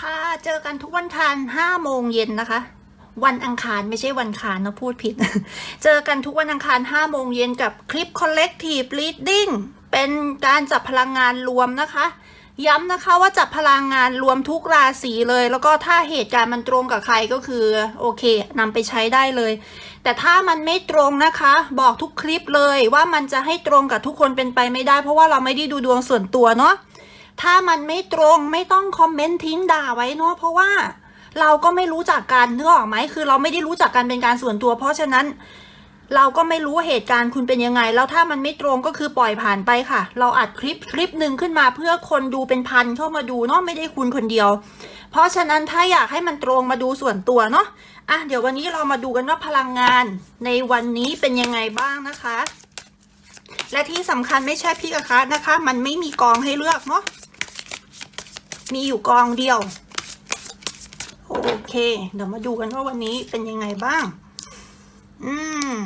ค่ะ เจอกันทุกวันคารห้าโมงเย็นนะคะ วันอังคารไม่ใช่วันคารนะพูดผิด เจอกันทุกวันอังคารห้าโมงเย็นกับคลิป collective reading เป็นการจับพลังงานรวมนะคะ ย้ำนะคะว่าจับพลังงานรวมทุกราศีเลย แล้วก็ถ้าเหตุการณ์มันตรงกับใครก็คือโอเคนำไปใช้ได้เลย แต่ถ้ามันไม่ตรงนะคะ บอกทุกคลิปเลยว่ามันจะให้ตรงกับทุกคนเป็นไปไม่ได้ เพราะว่าเราไม่ได้ดูดวงส่วนตัวเนาะ ถ้ามันไม่ตรงไม่ต้องคอมเมนต์ทิ้งด่าไว้เนาะเพราะว่าเราก็ไม่รู้จักกันนึกออกไหมคือเราไม่ได้รู้จักกันเป็นการส่วนตัว เพราะฉะนั้น เราก็ไม่รู้เหตุการณ์คุณเป็นยังไง แล้วถ้ามันไม่ตรงก็คือปล่อยผ่านไปค่ะ เราอัดคลิปคลิปหนึ่งขึ้นมาเพื่อคนดูเป็นพันเข้ามาดูเนาะไม่ได้คุณคนเดียว เพราะฉะนั้นถ้าอยากให้มันตรงมาดูส่วนตัวเนาะอะเดี๋ยววันนี้เรามาดูกันว่าพลังงานในวันนี้เป็นยังไงบ้างนะคะ และที่สำคัญไม่ใช่พี่กะคะนะคะ มันไม่มีกองให้เลือกเนาะ มีอยู่กองเดียว โอเค เดี๋ยวมาดูกันว่าวันนี้เป็นยังไงบ้าง อืม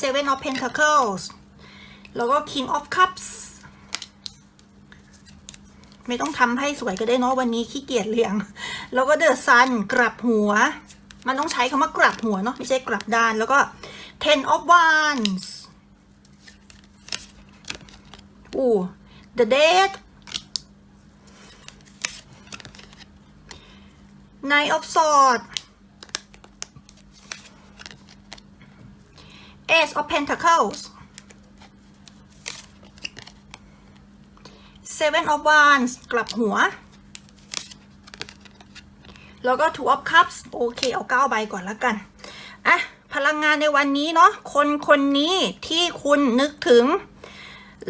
Seven of Pentacles แล้วก็ King of Cups ไม่ต้องทำให้สวยก็ได้เนาะวันนี้ขี้เกียจเรียง แล้วก็ The Sun กลับหัว มันต้องใช้คำว่ากลับหัวเนาะไม่ใช่กลับด้าน แล้วก็ Ten of Wands อู้ The Dead Knight of Swords Ace of Pentacles Seven of Wands กลับหัว แล้วก็ Two of Cups โอเคเอาเก้าใบก่อนแล้วกัน อะ พลังงานในวันนี้เนาะ คนคนนี้ที่คุณนึกถึง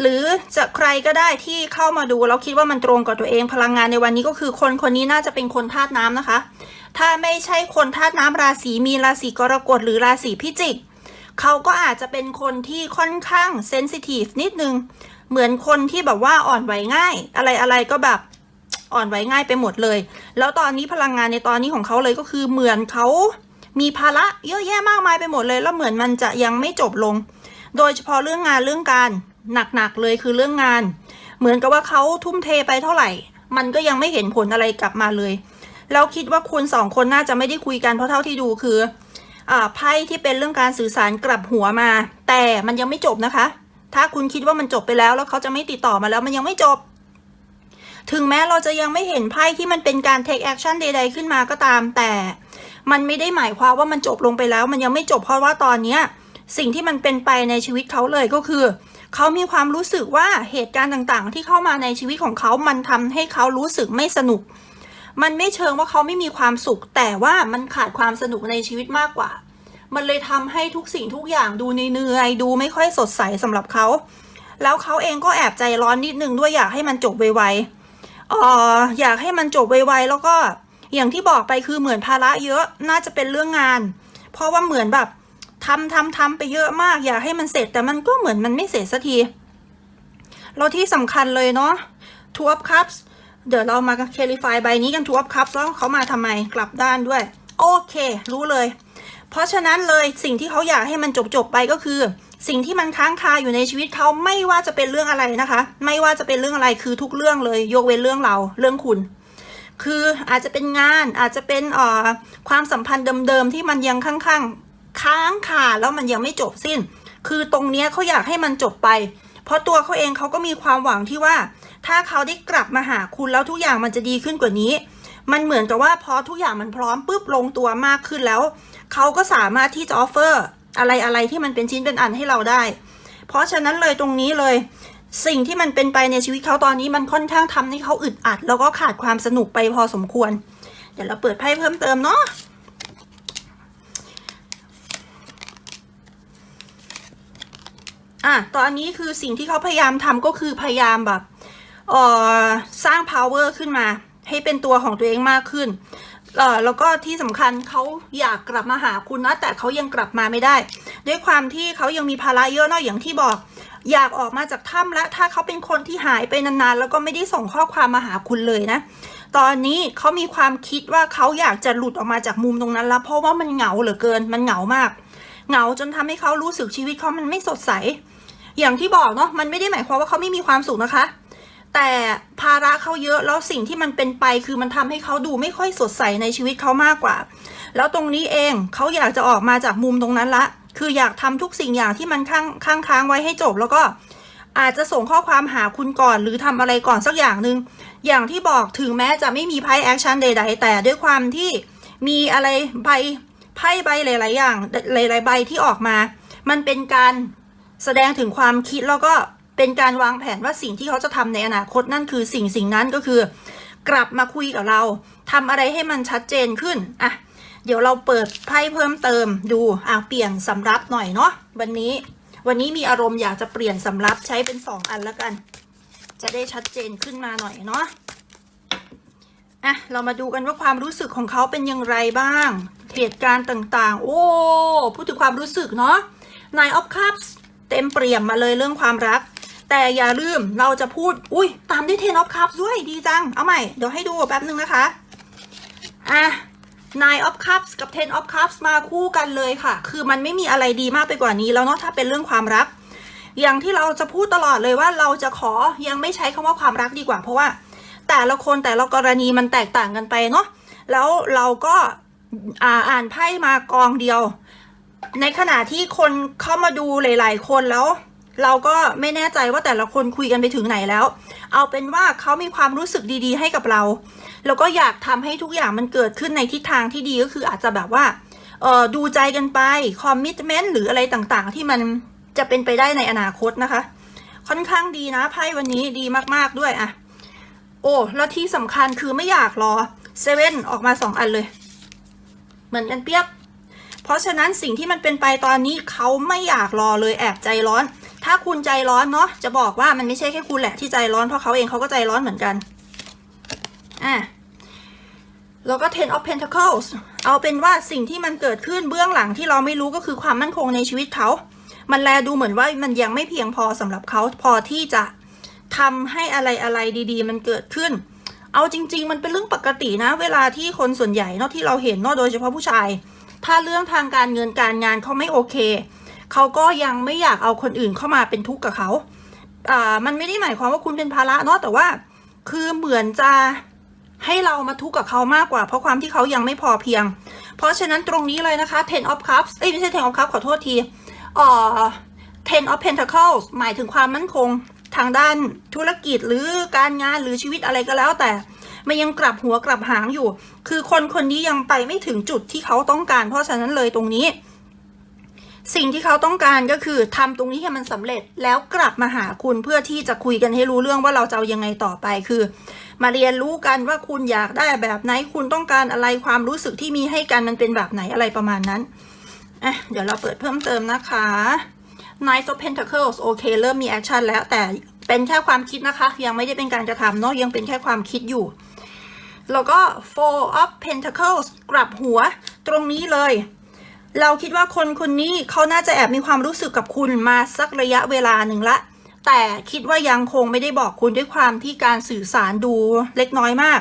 หรือจะใครก็ได้ที่เข้ามาดูแล้วคิดว่ามันตรงกับตัวเองพลังงานในวันนี้ก็คือคนคนนี้น่าจะเป็นคนธาตุน้ำนะคะ ถ้าไม่ใช่คนธาตุน้ำราศีมีนราศีกรกฎหรือราศีพิจิกเขาก็อาจจะเป็นคนที่ค่อนข้างเซนซิทีฟนิดนึง เหมือนคนที่แบบว่าอ่อนไหวง่าย อะไรอะไรก็แบบอ่อนไหวง่ายไปหมดเลย แล้วตอนนี้พลังงานในตอนนี้ของเขาเลยก็คือเหมือนเขามีภาระเยอะแยะมากมายไปหมดเลย แล้วเหมือนมันจะยังไม่จบลง โดยเฉพาะเรื่องงานเรื่องการ หนักๆเลยคือเรื่องงาน เหมือนกับว่าเขาทุ่มเทไปเท่าไหร่ มันก็ยังไม่เห็นผลอะไรกลับมาเลยแล้วคิดว่าคุณสองคนน่าจะไม่ได้คุยกันเพราะเท่าที่ดูคืออไพ่ที่เป็นเรื่องการสื่อสารกลับหัวมา แต่มันยังไม่จบนะคะ ถ้าคุณคิดว่ามันจบไปแล้วแล้วเขาจะไม่ติดต่อมาแล้วมันยังไม่จบ ถึงแม้เราจะยังไม่เห็นไพ่ที่มันเป็นการ take action ใด ๆ ขึ้นมาก็ตาม แต่มันไม่ได้หมายความว่ามันจบลงไปแล้ว มันยังไม่จบเพราะว่าตอนเนี้ยสิ่งที่มันเป็นไปในชีวิตเขาเลยก็คือ เขามีความรู้สึกว่าเหตุการณ์ต่างๆ ที่เข้ามาในชีวิตของเขา มันทำให้เขารู้สึกไม่สนุก มันไม่เชิงว่าเขาไม่มีความสุข แต่ว่ามันขาดความสนุกในชีวิตมากกว่า มันเลยทำให้ทุกสิ่งทุกอย่างดูเหนื่อยดูไม่ค่อยสดใสสำหรับเขา แล้วเขาเองก็แอบใจร้อนนิดนึงด้วยอยากให้มันจบไวๆอออยากให้มันจบไวๆแล้วก็อย่างที่บอกไปคือเหมือนภาระเยอะน่าจะเป็นเรื่องงาน เพราะว่าเหมือนแบบ ทำทำทำไปเยอะมาก อยากให้มันเสร็จแต่มันก็เหมือนมันไม่เสร็จสักทีแล้วที่สำคัญเลยเนาะ Two of Cups เดี๋ยวเรามา clarify ใบนี้กัน Two of Cups แล้วเขามาทำไมกลับด้านด้วย โอเค รู้เลย เพราะฉะนั้นเลยสิ่งที่เขาอยากให้มันจบจบไปก็คือ สิ่งที่มันค้างคาอยู่ในชีวิตเขาไม่ว่าจะเป็นเรื่องอะไรนะคะ ไม่ว่าจะเป็นเรื่องอะไรคือทุกเรื่องเลย ยกเว้นเรื่องเราเรื่องคุณคืออาจจะเป็นงานอาจจะเป็นอ่อความสัมพันธ์เดิมๆที่มันยังค้างๆ ค้างคาแล้วมันยังไม่จบสิ้น คือตรงเนี้ยเขาอยากให้มันจบไป เพราะตัวเขาเองเขาก็มีความหวังที่ว่า ถ้าเขาได้กลับมาหาคุณแล้วทุกอย่างมันจะดีขึ้นกว่านี้ มันเหมือนกับว่าพอทุกอย่างมันพร้อมปุ๊บลงตัวมากขึ้นแล้วเขาก็สามารถที่จะออฟเฟอร์อะไรอะไรที่มันเป็นชิ้นเป็นอันให้เราได้ เพราะฉะนั้นเลยตรงนี้เลย สิ่งที่มันเป็นไปในชีวิตเขาตอนนี้มันค่อนข้างทำให้เขาอึดอัด แล้วก็ขาดความสนุกไปพอสมควร เดี๋ยวเราเปิดไพ่เพิ่มเติมเนาะ อะตอนนี้คือสิ่งที่เขาพยายามทำก็คือพยายามแบบเอ่อสร้าง power ขึ้นมา ให้เป็นตัวของตัวเองมากขึ้นเอ่อแล้วก็ที่สำคัญเขาอยากกลับมาหาคุณนะ แต่เขายังกลับมาไม่ได้ ด้วยความที่เขายังมีภาระเยอะเนาะอย่างที่บอก อยากออกมาจากถ้ำและถ้าเขาเป็นคนที่หายไปนานๆ แล้วก็ไม่ได้ส่งข้อความมาหาคุณเลยนะตอนนี้เขามีความคิดว่าเขาอยากจะหลุดออกมาจากมุมตรงนั้นแล้วเพราะว่ามันเหงาเหลือเกิน มันเหงามาก เหงาจนทำให้เขารู้สึกชีวิตเขามันไม่สดใส อย่างที่บอกเนาะมันไม่ได้หมายความว่าเขาไม่มีความสุขนะคะ แต่ภาระเขาเยอะแล้วสิ่งที่มันเป็นไปคือมันทำให้เขาดูไม่ค่อยสดใสในชีวิตเขามากกว่า แล้วตรงนี้เองเขาอยากจะออกมาจากมุมตรงนั้นละ คืออยากทำทุกสิ่งอย่างที่มันข้างข้างค้างไว้ให้จบแล้วก็อาจจะส่งข้อความหาคุณก่อนหรือทำอะไรก่อนสักอย่างหนึ่งอย่างที่บอกถึงแม้จะไม่มีไพ่แอคชั่นใดๆ แต่ด้วยความที่มีอะไรใบไพ่ใบหลายๆอย่างหลายๆใบที่ออกมา มันเป็นการ แสดงถึงความคิดแล้วก็เป็นการวางแผนว่าสิ่งที่เขาจะทำในอนาคตนั่นคือสิ่งสิ่งนั้นก็คือ กลับมาคุยกับเราทำอะไรให้มันชัดเจนขึ้นอะเดี๋ยวเราเปิดไพ่เพิ่มเติมดูอะเปลี่ยนสำรับหน่อยเนาะวันนี้วันนี้มีอารมณ์อยากจะเปลี่ยนสำรับใช้เป็นสองอันแล้วกัน จะได้ชัดเจนขึ้นมาหน่อยเนาะอะเรามาดูกันว่าความรู้สึกของเขาเป็นอย่างไรบ้าง เหตุการณ์ต่างๆ โอ้พูดถึงความรู้สึกเนาะ Nine of Cups เต็มเปี่ยมมาเลยเรื่องความรัก แต่อย่าลืมเราจะพูด อุ้ยตามด้วย Ten of Cups ด้วยดีจัง เอาใหม่ เดี๋ยวให้ดูแป๊บนึงนะคะอะ Nine of Cups กับ Ten of Cups มาคู่กันเลยค่ะ คือมันไม่มีอะไรดีมากไปกว่านี้แล้วเนาะถ้าเป็นเรื่องความรัก อย่างที่เราจะพูดตลอดเลยว่าเราจะขอยังไม่ใช้คำว่าความรักดีกว่า เพราะว่า แต่ละคนแต่ละกรณีมันแตกต่างกันไปเนาะแล้วเราก็อ่าอ่านไพ่มากองเดียว ในขณะที่คนเข้ามาดูหลาย ๆ คนแล้ว เราก็ไม่แน่ใจว่าแต่ละคนคุยกันไปถึงไหนแล้ว เอาเป็นว่าเขามีความรู้สึกดี ๆ ให้กับเรา แล้วก็อยากทำให้ทุกอย่างมันเกิดขึ้นในทิศทางที่ดีก็คืออาจจะแบบว่าออดูใจกันไปคอมมิชเมนต์หรืออะไรต่างๆ ที่มันจะเป็นไปได้ในอนาคตนะคะ ค่อนข้างดีนะไพ่วันนี้ดีมากๆด้วยอะโอ้แล้วที่สำคัญคือไม่อยากรอเซเว่นออกมาสองอันเลย เหมือนกันเปียก ราะฉะนั้นสิ่งที่มันเป็นไปตอนนี้เขาไม่อยากรอเลยแอบใจร้อน ถ้าคุณใจร้อนเนาะจะบอกว่ามันไม่ใช่แค่คุณแหละที่ใจร้อนเพราะเขาเองเขาก็ใจร้อนเหมือนกันอะแล้วก็ ten of pentacles เอาเป็นว่าสิ่งที่มันเกิดขึ้นเบื้องหลังที่เราไม่รู้ก็คือความมั่นคงในชีวิตเขา มันแลดูเหมือนว่ามันยังไม่เพียงพอสำหรับเขาพอที่จะทำให้อะไรอะไรดี ๆ มันเกิดขึ้น เอาจริง ๆ มันเป็นเรื่องปกตินะ เวลาที่คนส่วนใหญ่เนาะที่เราเห็นเนาะโดยเฉพาะผู้ชาย ถ้าเรื่องทางการเงินการงานเขาไม่โอเค เขาก็ยังไม่อยากเอาคนอื่นเข้ามาเป็นทุกข์กับเขาอ่ามันไม่ได้หมายความว่าคุณเป็นภาระเนาะแต่ว่า คือเหมือนจะให้เรามาทุกข์กับเขามากกว่า เพราะความที่เขายังไม่พอเพียง เพราะฉะนั้นตรงนี้เลยนะคะ ten of cups เอ้ยไม่ใช่ ten of cups ขอโทษทีเอ่อ ten of pentacles หมายถึงความมั่นคงทางด้านธุรกิจหรือการงานหรือชีวิตอะไรก็แล้วแต่ มันยังกลับหัวกลับหางอยู่ คือคนคนนี้ยังไปไม่ถึงจุดที่เขาต้องการ เพราะฉะนั้นเลยตรงนี้ สิ่งที่เขาต้องการก็คือทำตรงนี้ให้มันสำเร็จแล้วกลับมาหาคุณเพื่อที่จะคุยกันให้รู้เรื่องว่าเราจะเอายังไงต่อไปคือ มาเรียนรู้กันว่าคุณอยากได้แบบไหนคุณต้องการอะไรความรู้สึกที่มีให้กันมันเป็นแบบไหนอะไรประมาณนั้นอะเดี๋ยวเราเปิดเพิ่มเติมนะคะ Knight of Pentacles โอเค เริ่มมีแอคชั่นแล้วแต่เป็นแค่ความคิดนะคะ ยังไม่ได้เป็นการกระทำเนาะยังเป็นแค่ความคิดอยู่ แล้วก็ Four of Pentacles กลับหัวตรงนี้เลย เราคิดว่าคนคนนี้เขาน่าจะแอบมีความรู้สึกกับคุณมาสักระยะเวลาหนึ่งละ แต่คิดว่ายังคงไม่ได้บอกคุณด้วยความที่การสื่อสารดูเล็กน้อยมาก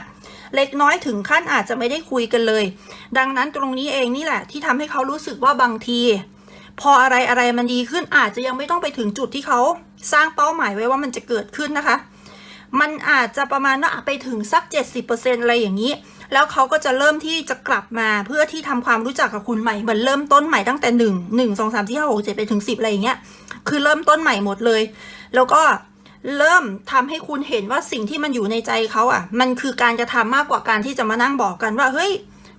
เล็กน้อยถึงขั้นอาจจะไม่ได้คุยกันเลย ดังนั้นตรงนี้เองนี่แหละ ที่ทำให้เขารู้สึกว่าบางที พออะไรอะไรมันดีขึ้นอาจจะยังไม่ต้องไปถึงจุดที่เขาสร้างเป้าหมายไว้ว่ามันจะเกิดขึ้นนะคะ มันอาจจะประมาณว่าไปถึงสัก 70%อะไรอย่างนี้ แล้วเขาก็จะเริ่มที่จะกลับมาเพื่อที่ทำความรู้จักกับคุณใหม่เหมือนเริ่มต้นใหม่ตั้งแต่หนึ่งหนึ่งสองสามที่ห้าหกเจ็ดไปถึงสิบอะไรอย่างเงี้ยคือเริ่มต้นใหม่หมดเลย แล้วก็เริ่มทำให้คุณเห็นว่าสิ่งที่มันอยู่ในใจเขาอะ มันคือการกระทำมากกว่าการที่จะมานั่งบอกกันว่าเฮ้ย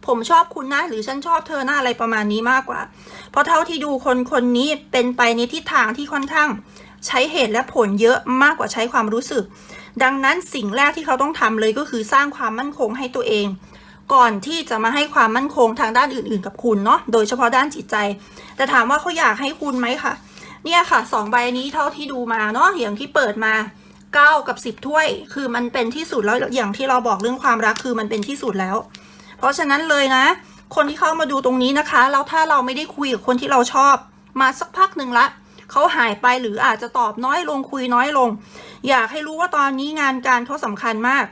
ผมชอบคุณนะหรือฉันชอบเธอหน้าอะไรประมาณนี้มากกว่า เพราะเท่าที่ดูคนคนนี้เป็นไปในทิศทางที่ค่อนข้าง ใช้เหตุและผลเยอะมากกว่าใช้ความรู้สึก ดังนั้นสิ่งแรกที่เขาต้องทำเลยก็คือสร้างความมั่นคงให้ตัวเอง ก่อนที่จะมาให้ความมั่นคงทางด้านอื่น ๆ กับคุณเนาะโดยเฉพาะด้านจิตใจ แต่ถามว่าเขาอยากให้คุณไหมคะเนี่ยค่ะสองใบนี้เท่าที่ดูมาเนาะอย่างที่เปิดมาเก้ากับสิบถ้วย คือมันเป็นที่สุดแล้วอย่างที่เราบอกเรื่องความรักคือมันเป็นที่สุดแล้ว เพราะฉะนั้นเลยนะ คนที่เข้ามาดูตรงนี้นะคะแล้วถ้าเราไม่ได้คุยกับคนที่เราชอบ มาสักพักหนึ่งละ เขาหายไปหรืออาจจะตอบน้อยลงคุยน้อยลง อยากให้รู้ว่าตอนนี้งานการเขาสำคัญมาก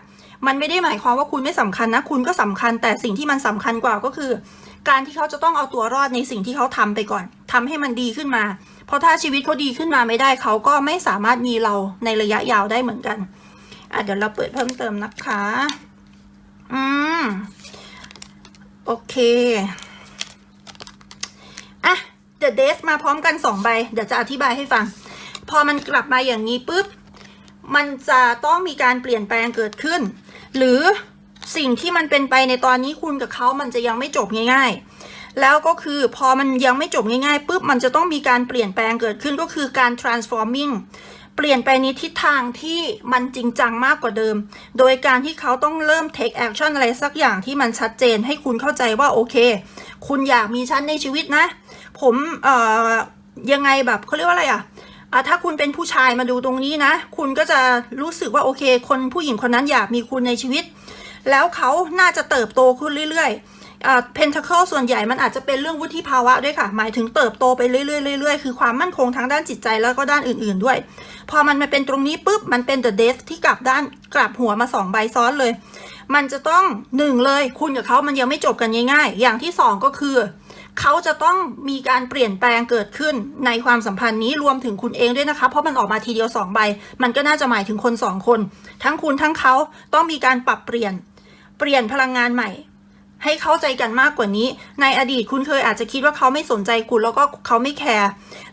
มันไม่ได้หมายความว่าคุณไม่สำคัญนะ คุณก็สำคัญแต่สิ่งที่มันสำคัญกว่าก็คือ การที่เขาจะต้องเอาตัวรอดในสิ่งที่เขาทำไปก่อนทำให้มันดีขึ้นมา เพราะถ้าชีวิตเขาดีขึ้นมาไม่ได้เขาก็ไม่สามารถมีเราในระยะยาวได้เหมือนกันอะเดี๋ยวเราเปิดเพิ่มเติมนะคะ อืม โอเค The d a y s มาพร้อมกันสองใบ เดี๋ยวจะอธิบายให้ฟัง พอมันกลับมาอย่างนี้ปุ๊บ มันจะต้องมีการเปลี่ยนแปลงเกิดขึ้น หรือสิ่งที่มันเป็นไปในตอนนี้คุณกับเขามันจะยังไม่จบง่าย ๆ แล้วก็คือพอมันยังไม่จบง่ายๆปุ๊บมันจะต้องมีการเปลี่ยนแปลงเกิดขึ้นก็คือการ transforming เปลี่ยนไปในทิศทางที่มันจริงจังมากกว่าเดิม โดยการที่เขาต้องเริ่ม take action อะไรสักอย่างที่มันชัดเจนให้คุณเข้าใจว่าโอเค คุณอยากมีฉันในชีวิตนะ ผมเอ่อยังไงแบบเขาเรียกว่าอะไรอะอะถ้าคุณเป็นผู้ชายมาดูตรงนี้นะ คุณก็จะรู้สึกว่าโอเค คนผู้หญิงคนนั้นอยากมีคุณในชีวิต แล้วเขาน่าจะเติบโตขึ้นเรื่อยๆอ่าเพนท c เคิลส่วนใหญ่มันอาจจะเป็นเรื่องวุฒิภาวะด้วยค่ะ หมายถึงเติบโตไปเรื่อยๆเรื่อยๆคือความมั่นคงทางด้านจิตใจแล้วก็ด้านอื่นๆด้วย พอมันมาเป็นตรงนี้ปุ๊บ มันเป็น the death ที่กลับด้านกลับหัวมาสองใบซ้อนเลย มันจะต้องหนึ่งเลยคุณกับเขามันยังไม่จบกันง่ายๆ อย่างที่สองก็คือ เขาจะต้องมีการเปลี่ยนแปลงเกิดขึ้นในความสัมพันธ์นี้รวมถึงคุณเองด้วยนะคะ เพราะมันออกมาทีเดียวสองใบ มันก็น่าจะหมายถึงคนสองคน ทั้งคุณทั้งเขาต้องมีการปรับเปลี่ยน เปลี่ยนพลังงานใหม่ ให้เข้าใจกันมากกว่านี้ ในอดีตคุณเคยอาจจะคิดว่าเขาไม่สนใจคุณแล้วก็เขาไม่แคร์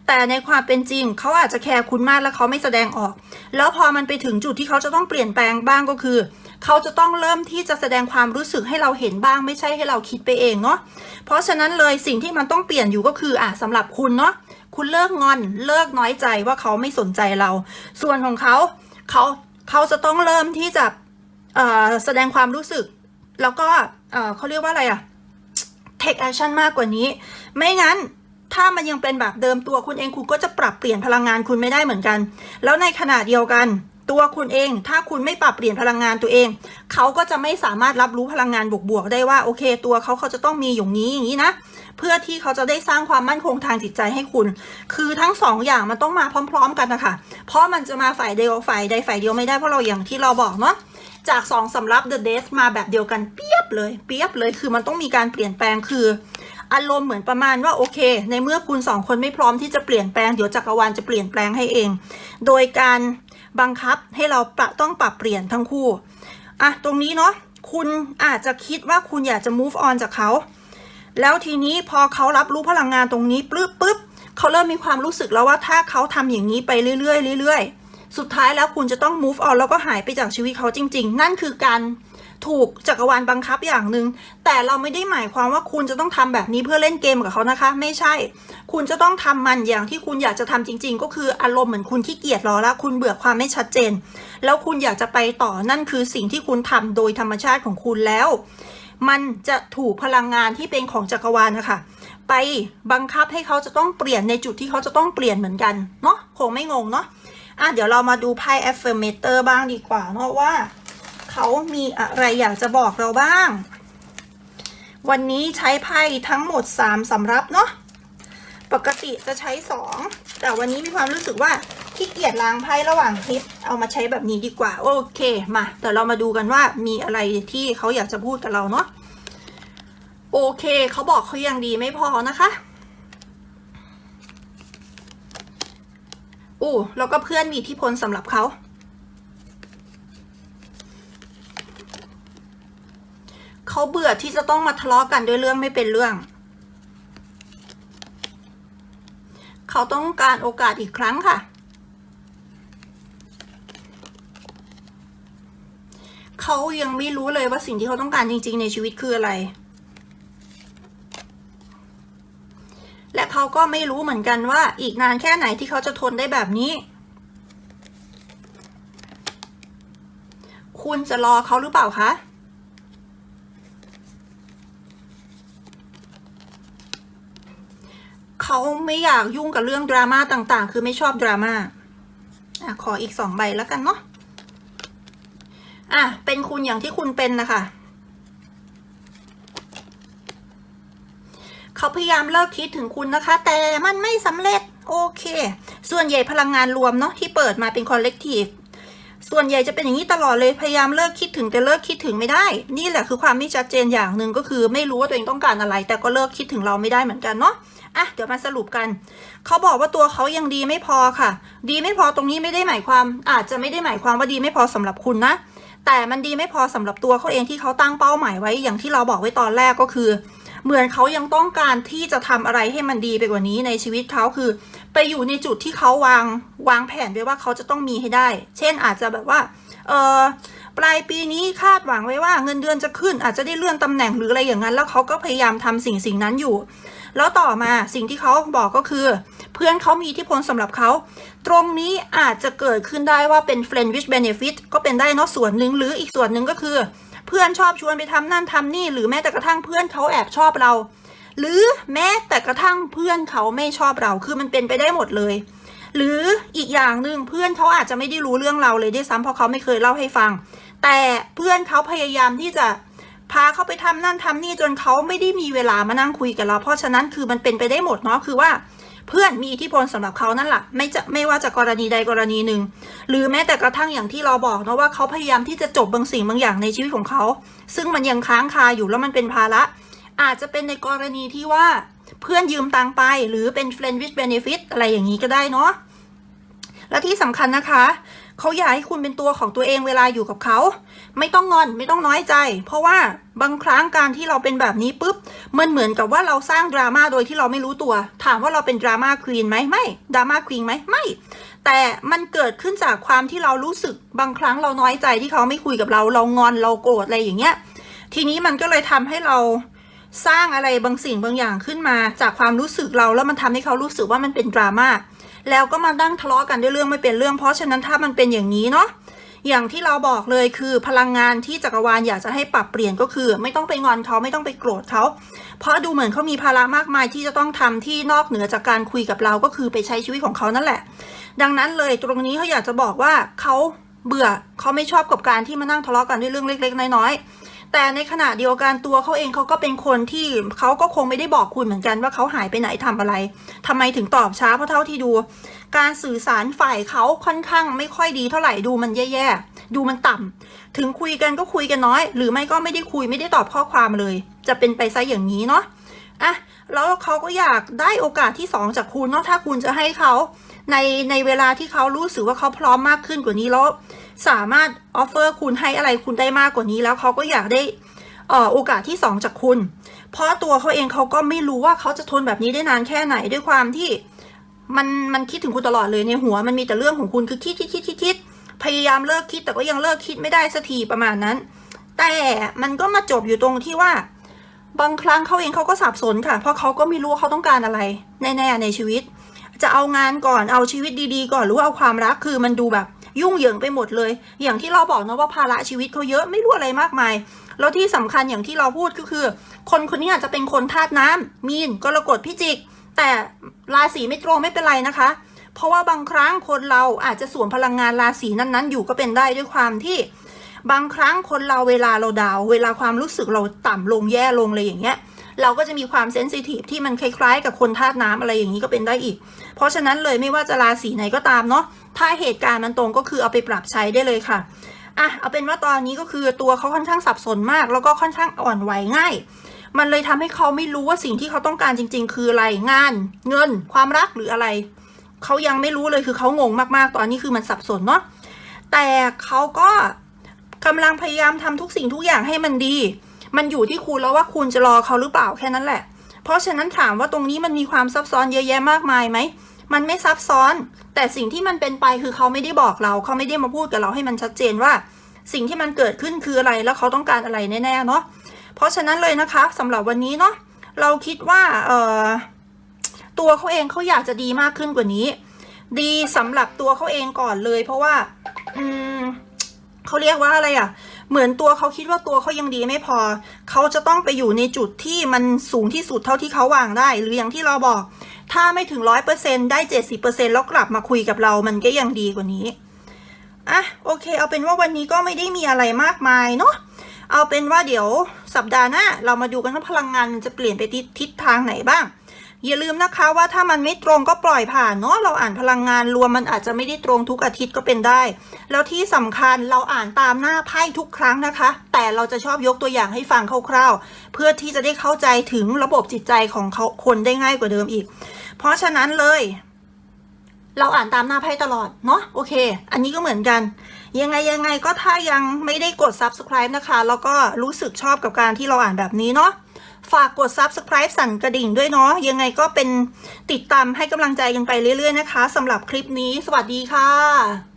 แต่ในความเป็นจริงเขาอาจจะแคร์คุณมากแล้วเขาไม่แสดงออก แล้วพอมันไปถึงจุดที่เขาจะต้องเปลี่ยนแปลงบ้างก็คือ เขาจะต้องเริ่มที่จะแสดงความรู้สึกให้เราเห็นบ้าง ไม่ใช่ให้เราคิดไปเองเนาะเพราะฉะนั้นเลยสิ่งที่มันต้องเปลี่ยนอยู่ก็คืออะสำหรับคุณเนาะคุณเลิกงอนเลิกน้อยใจว่าเขาไม่สนใจเรา ส่วนของเขาเขาเขาจะต้องเริ่มที่จะเอ่อแสดงความรู้สึก แล้วก็เอ่อเขาเรียกว่าอะไรอะ take action มากกว่านี้ ไม่งั้นถ้ามันยังเป็นแบบเดิมตัวคุณเองคุณก็จะปรับเปลี่ยนพลังงานคุณไม่ได้เหมือนกัน แล้วในขณะเดียวกัน ตัวคุณเอง ถ้าคุณไม่ปรับเปลี่ยนพลังงานตัวเอง เขาก็จะไม่สามารถรับรู้พลังงานบวกๆได้ว่าโอเค ตัวเขาเขาจะต้องมีอย่างนี้อย่างนี้นะ เพื่อที่เขาจะได้สร้างความมั่นคงทางจิตใจให้คุณ คือทั้งสองอย่างมันต้องมาพร้อม ๆ กันนะคะ เพราะมันจะมาฝ่ายเดียวฝ่ายใดฝ่ายเดียวไม่ได้เพราะเราอย่างที่เราบอกเนาะจากสองสำรับ The death มาแบบเดียวกันเปียบเลย เปียบเลยคือมันต้องมีการเปลี่ยนแปลงคือ อารมณ์เหมือนประมาณว่าโอเค ในเมื่อคุณสองคนไม่พร้อมที่จะเปลี่ยนแปลงเดี๋ยวจักรวาลจะเปลี่ยนแปลงให้เอง โดยการ บังคับให้เราปรต้องปรับเปลี่ยนทั้งคู่อะตรงนี้เนาะคุณอาจจะคิดว่าคุณอยากจะ move on จากเขา แล้วทีนี้พอเขารับรู้พลังงานตรงนี้ปึ๊บปุ๊บเขาเริ่มมีความรู้สึกแล้วว่าถ้าเขาทำอย่างนี้ไปเรื่อยๆเรื่อยๆ สุดท้ายแล้วคุณจะต้อง move on แล้วก็หายไปจากชีวิตเขาจริง ๆ นั่นคือการ ถูกจักรวาลบังคับอย่างหนึ่งแต่เราไม่ได้หมายความว่าคุณจะต้องทำแบบนี้เพื่อเล่นเกมกับเขานะคะ ไม่ใช่ คุณจะต้องทำมันอย่างที่คุณอยากจะทำจริง ๆ ก็คืออารมณ์เหมือนคุณขี้เกียจรอละคุณเบื่อความไม่ชัดเจน แล้วคุณอยากจะไปต่อนั่นคือสิ่งที่คุณทำโดยธรรมชาติของคุณแล้ว มันจะถูกพลังงานที่เป็นของจักรวาลนะคะไปบังคับให้เขาจะต้องเปลี่ยนในจุดที่เขาจะต้องเปลี่ยนเหมือนกันเนาะคงไม่งงเนาะอะเดี๋ยวเรามาดูไพ่ affirmator บ้างดีกว่าเนาะว่า เขามีอะไรอยากจะบอกเราบ้าง วันนี้ใช้ไพ่ทั้งหมด 3สำรับเนาะปกติจะใช้ 2 แต่วันนี้มีความรู้สึกว่าขี้เกียจล้างไพ่ระหว่างคลิป เอามาใช้แบบนี้ดีกว่า โอเคมาเดี๋ยวเรามาดูกันว่ามีอะไรที่เขาอยากจะพูดกับเราเนาะโอเคเขาบอกเขายังดีไม่พอนะคะอู้แล้วก็เพื่อนมีอิทธิพลสำหรับเขา เขาเบื่อที่จะต้องมาทะเลาะกันด้วยเรื่องไม่เป็นเรื่อง เขาต้องการโอกาสอีกครั้งค่ะ เขายังไม่รู้เลยว่าสิ่งที่เขาต้องการจริง ๆ ในชีวิตคืออะไร และเขาก็ไม่รู้เหมือนกันว่า อีกนานแค่ไหนที่เขาจะทนได้แบบนี้คุณจะรอเขาหรือเปล่าคะ เขาไม่อยากยุ่งกับเรื่องดราม่าต่างๆ คือไม่ชอบดราม่าอะขออีกสองใบแล้วกันเนาะอะเป็นคุณอย่างที่คุณเป็นนะคะเขาพยายามเลิกคิดถึงคุณนะคะ แต่มันไม่สำเร็จโอเค ส่วนใหญ่พลังงานรวมเนาะที่เปิดมาเป็นคอลเลกทีฟส่วนใหญ่จะเป็นอย่างนี้ตลอดเลยพยายามเลิกคิดถึงแต่เลิกคิดถึงไม่ได้ นี่แหละคือความไม่ชัดเจนอย่างหนึ่งก็คือ ไม่รู้ว่าตัวเองต้องการอะไร แต่ก็เลิกคิดถึงเราไม่ได้เหมือนกันเนาะ อะเดี๋ยวมาสรุปกันเขาบอกว่าตัวเขายังดีไม่พอค่ะ ดีไม่พอตรงนี้ไม่ได้หมายความอาจจะไม่ได้หมายความว่าดีไม่พอสำหรับคุณนะ แต่มันดีไม่พอสำหรับตัวเขาเองที่เขาตั้งเป้าหมายไว้อย่างที่เราบอกไว้ตอนแรกก็คือ เหมือนเขายังต้องการที่จะทำอะไรให้มันดีไปกว่านี้ในชีวิตเขาคือ ไปอยู่ในจุดที่เขาวางวางแผนไว้ว่าเขาจะต้องมีให้ได้ เช่นอาจจะแบบว่าเออปลายปีนี้คาดหวังไว้ว่าเงินเดือนจะขึ้นอาจจะได้เลื่อนตำแหน่งหรืออะไรอย่างนั้น แล้วเขาก็พยายามทำสิ่งสิ่งนั้นอยู่ แล้วต่อมาสิ่งที่เขาบอกก็คือ เพื่อนเขามีอิทธิพลสำหรับเขา ตรงนี้อาจจะเกิดขึ้นได้ว่าเป็น friend with benefit ก็เป็นได้นอะส่วนหนึ่งหรืออีกส่วนหนึ่งก็คือ เพื่อนชอบชวนไปทำนั่นทำนี่ หรือแม้แต่กระทั่งเพื่อนเขาแอบชอบเรา หรือแม้แต่กระทั่งเพื่อนเขาไม่ชอบเราคือมันเป็นไปได้หมดเลย หรืออีกอย่างหนึ่งเพื่อนเขาอาจจะไม่ได้รู้เรื่องเราเลยด้วยซ้ำเพราะเขาไม่เคยเล่าให้ฟัง แต่เพื่อนเขาพยายามที่จะ พาเขาไปทำนั่นทำนี่จนเขาไม่ได้มีเวลามานั่งคุยกับเรา เพราะฉะนั้นคือมันเป็นไปได้หมดเนาะคือว่าเพื่อนมีอิทธิพลสำหรับเขานั่นแหละไม่จะไม่ว่าจะกรณีใดกรณีหนึ่ง หรือแม้แต่กระทั่งอย่างที่เราบอกนะว่าเขาพยายามที่จะจบบางสิ่งบางอย่างในชีวิตของเขา ซึ่งมันยังค้างคาอยู่แล้วมันเป็นภาระ อาจจะเป็นในกรณีที่ว่าเพื่อนยืมตังไป หรือเป็น friend with benefit อะไรอย่างนี้ก็ได้เนาะและที่สำคัญนะคะ เขาอยากให้คุณเป็นตัวของตัวเองเวลาอยู่กับเขา ไม่ต้องงอนไม่ต้องน้อยใจ เพราะว่าบางครั้งการที่เราเป็นแบบนี้ปุ๊บมันเหมือนกับว่าเราสร้างดราม่าโดยที่เราไม่รู้ตัว ถามว่าเราเป็นดราม่าควีนไหมไม่ดราม่าควีนไหมไม่ แต่มันเกิดขึ้นจากความที่เรารู้สึกบางครั้งเราน้อยใจที่เขาไม่คุยกับเรา เรางอนเราโกรธอะไรอย่างเงี้ยทีนี้มันก็เลยทำให้เราสร้างอะไรบางสิ่งบางอย่างขึ้นมาจากความรู้สึกเราแล้วมันทำให้เขารู้สึกว่ามันเป็นดราม่า แล้วก็มาดั้งทะเลาะกันด้วยเรื่องไม่เป็นเรื่อง เพราะฉะนั้นถ้ามันเป็นอย่างนี้เนาะอย่างที่เราบอกเลยคือพลังงานที่จักรวาลอยากจะให้ปรับเปลี่ยนก็คือ ไม่ต้องไปงอนเขาไม่ต้องไปโกรธเขา เพราะดูเหมือนเขามีภาระมากมายที่จะต้องทำที่นอกเหนือจากการคุยกับเราก็คือไปใช้ชีวิตของเขานั่นแหละ ดังนั้นเลยตรงนี้เขาอยากจะบอกว่าเขาเบื่อเขาไม่ชอบกับการที่มานั่งทะเลาะกันด้วยเรื่องเล็ก ๆ น้อยๆ แต่ในขณะเดียวกันตัวเขาเองเขาก็เป็นคนที่เขาก็คงไม่ได้บอกคุณเหมือนกันว่าเขาหายไปไหนทำอะไรทำไมถึงตอบช้าเพราะเท่าที่ดู การสื่อสารฝ่ายเขาค่อนข้างไม่ค่อยดีเท่าไหร่ดูมันแย่ๆดูมันต่ำถึงคุยกันก็คุยกันน้อย หรือไม่ก็ไม่ได้คุยไม่ได้ตอบข้อความเลย จะเป็นไปซะอย่างนี้เนาะอะแล้วเขาก็อยากได้โอกาสที่สองจากคุณเนาะถ้าคุณจะให้เขาในในเวลาที่เขารู้สึกว่าเขาพร้อมมากขึ้นกว่านี้แล้ว สามารถออฟเฟอร์คุณให้อะไรคุณได้มากกว่านี้ แล้วเขาก็อยากได้เอ่อโอกาสที่สองจากคุณ เพราะตัวเขาเองเขาก็ไม่รู้ว่าเขาจะทนแบบนี้ได้นานแค่ไหนด้วยความที่มันมันคิดถึงคุณตลอดเลยในหัวมันมีแต่เรื่องของคุณคือคิดคิดคิดคิดคิดพยายามเลิกคิดแต่ก็ยังเลิกคิดไม่ได้สักทีประมาณนั้น แต่มันก็มาจบอยู่ตรงที่ว่า บางครั้งเขาเองเขาก็สับสนค่ะ เพราะเขาก็ไม่รู้ว่าเขาต้องการอะไรแน่ๆในชีวิต จะเอางานก่อนเอาชีวิตดีๆ ก่อนหรือเอาความรักคือมันดูแบบ ยุ่งเหยิงไปหมดเลย อย่างที่เราบอกนะว่าภาระชีวิตเขาเยอะไม่รู้อะไรมากมาย แล้วที่สำคัญอย่างที่เราพูดก็คือ คนคนนี้อาจจะเป็นคนธาตุน้ำมีนกรกฎพิจิก แต่ราศีไม่ตรงไม่เป็นไรนะคะ เพราะว่าบางครั้งคนเราอาจจะสวมพลังงานราศีนั้นๆ อยู่ก็เป็นได้ด้วยความที่บางครั้งคนเราเวลาเราดาว เวลาความรู้สึกเราต่ำลงแย่ลงเลยอย่างเงี้ย เราก็จะมีความเซนซิทีฟที่มันคล้ายๆ กับคนธาตุน้ำอะไรอย่างนี้ก็เป็นได้อีก เพราะฉะนั้นเลยไม่ว่าจะราศีไหนก็ตามเนาะถ้าเหตุการณ์มันตรงก็คือเอาไปปรับใช้ได้เลยค่ะอะเอาเป็นว่าตอนนี้ก็คือตัวเขาค่อนข้างสับสนมาก แล้วก็ค่อนข้างอ่อนไหวง่าย มันเลยทำให้เขาไม่รู้ว่าสิ่งที่เขาต้องการจริง ๆ คืออะไรงาน เงิน ความรักหรืออะไรเขายังไม่รู้เลยคือเขางงมากๆ ตอนนี้คือมันสับสนเนาะแต่เขาก็กำลังพยายามทำทุกสิ่งทุกอย่างให้มันดี มันอยู่ที่คุณแล้วว่าคุณจะรอเขาหรือเปล่าแค่นั้นแหละ เพราะฉะนั้นถามว่าตรงนี้มันมีความซับซ้อนเยอะแยะมากมายไหมมันไม่ซับซ้อน แต่สิ่งที่มันเป็นไปคือเขาไม่ได้บอกเรา เขาไม่ได้มาพูดกับเราให้มันชัดเจนว่า สิ่งที่มันเกิดขึ้นคืออะไรแล้วเขาต้องการอะไรแน่ๆเนาะเพราะฉะนั้นเลยนะคะสำหรับวันนี้เนาะเราคิดว่าเออตัวเขาเองเขาอยากจะดีมากขึ้นกว่านี้ ดีสำหรับตัวเขาเองก่อนเลย เพราะว่า อืมเขาเรียกว่าอะไรอะ่ะ เหมือนตัวเขาคิดว่าตัวเขายังดีไม่พอ เขาจะต้องไปอยู่ในจุดที่มันสูงที่สุดเท่าที่เขาวางได้ หรืออย่างที่เราบอก ถ้าไม่ถึงร้อยเปอร์เซ็นได้เจ็ดสิบเปอร์เซ็นแล้วกลับมาคุยกับเรามันก็ยังดีกว่านี้อะโอเค เอาเป็นว่าวันนี้ก็ไม่ได้มีอะไรมากมายเนาะเอาเป็นว่าเดี๋ยวสัปดาห์หน้าเรามาดูกันว่าพลังงานมันจะเปลี่ยนไปทิศทิศทางไหนบ้าง อย่าลืมนะคะว่าถ้ามันไม่ตรงก็ปล่อยผ่านเนาะเราอ่านพลังงานรวมมันอาจจะไม่ได้ตรงทุกอาทิตย์ก็เป็นได้ แล้วที่สำคัญเราอ่านตามหน้าไพ่ทุกครั้งนะคะ แต่เราจะชอบยกตัวอย่างให้ฟังคร่าวๆ เพื่อที่จะได้เข้าใจถึงระบบจิตใจของเขาคนได้ง่ายกว่าเดิมอีก เพราะฉะนั้นเลย เราอ่านตามหน้าไพ่ตลอดเนาะโอเค อันนี้ก็เหมือนกันยังไงยังไงก็ถ้ายังไม่ได้กด subscribe นะคะ แล้วก็รู้สึกชอบกับการที่เราอ่านแบบนี้เนาะ ฝากกด subscribe สั่นกระดิ่งด้วยเนาะยังไงก็เป็นติดตามให้กำลังใจกันไปเรื่อยๆนะคะสำหรับคลิปนี้ สวัสดีค่ะ